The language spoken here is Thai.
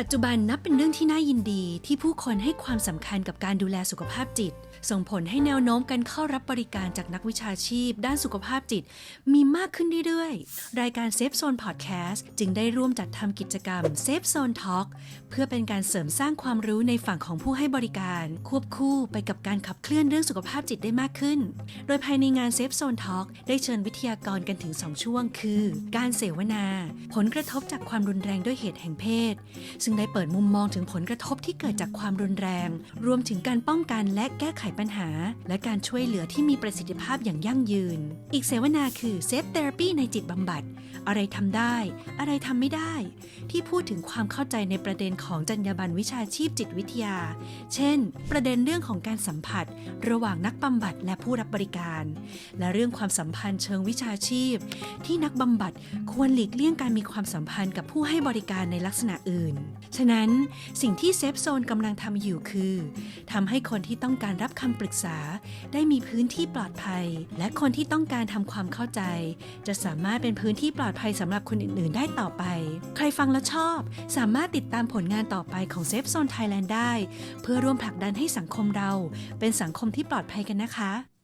ปัจจุบันนับเป็นเรื่องที่น่ายินดีที่ผู้คนให้ความสำคัญกับการดูแลสุขภาพจิต ส่งผลให้แนวโน้มการเข้ารับบริการจากนักวิชาชีพ ด้านสุขภาพจิต มีมากขึ้นเรื่อยๆ รายการเซฟโซนพอดแคสต์จึงได้ร่วมจัดทำกิจกรรมเซฟโซนทอ l k เพื่อเป็นการเสริมสร้างความรู้ในฝั่งของผู้ให้บริการ ควบคู่ไปกับการขับเคลื่อนเรื่องสุขภาพจิตได้มากขึ้น โดยภายในงานเซฟโซนทอ l k ได้เชิญวิทยากรกันถึง 2 ช่วง คือ การเสวนา ผลกระทบจากความรุนแรงด้วยเหตุแห่งเพศซึ่งได้เปิดมุมมองถึงผลกระทบที่เกิดจากความรุนแรง รวมถึงการป้องกันและแก้ไขปัญหา และการช่วยเหลือที่มีประสิทธิภาพอย่างยั่งยืน อีกเสวนาคือเซฟเทอราปีในจิตบำบัด อะไรทำได้ อะไรทำไม่ได้ ที่พูดถึงความเข้าใจในประเด็นของจรรยาบรรณวิชาชีพจิตวิทยา เช่น ประเด็นเรื่องของการสัมผัส ระหว่างนักบำบัดและผู้รับบริการ และเรื่องความสัมพันธ์เชิงวิชาชีพ ที่นักบำบัดควรหลีกเลี่ยงการมีความสัมพันธ์กับผู้ให้บริการในลักษณะอื่นฉะนั้นสิ่งที่เซฟโซนกำลังทำอยู่คือทำให้คนที่ต้องการรับคำปรึกษา ได้มีพื้นที่ปลอดภัย และคนที่ต้องการทำความเข้าใจ จะสามารถเป็นพื้นที่ปลอดภัยสำหรับคนอื่น ๆ ได้ต่อไป ใครฟังแล้วชอบ สามารถติดตามผลงานต่อไปของเซฟโซนไทยแลนด์ได้ เพื่อร่วมผลักดันให้สังคมเรา เป็นสังคมที่ปลอดภัยกันนะคะ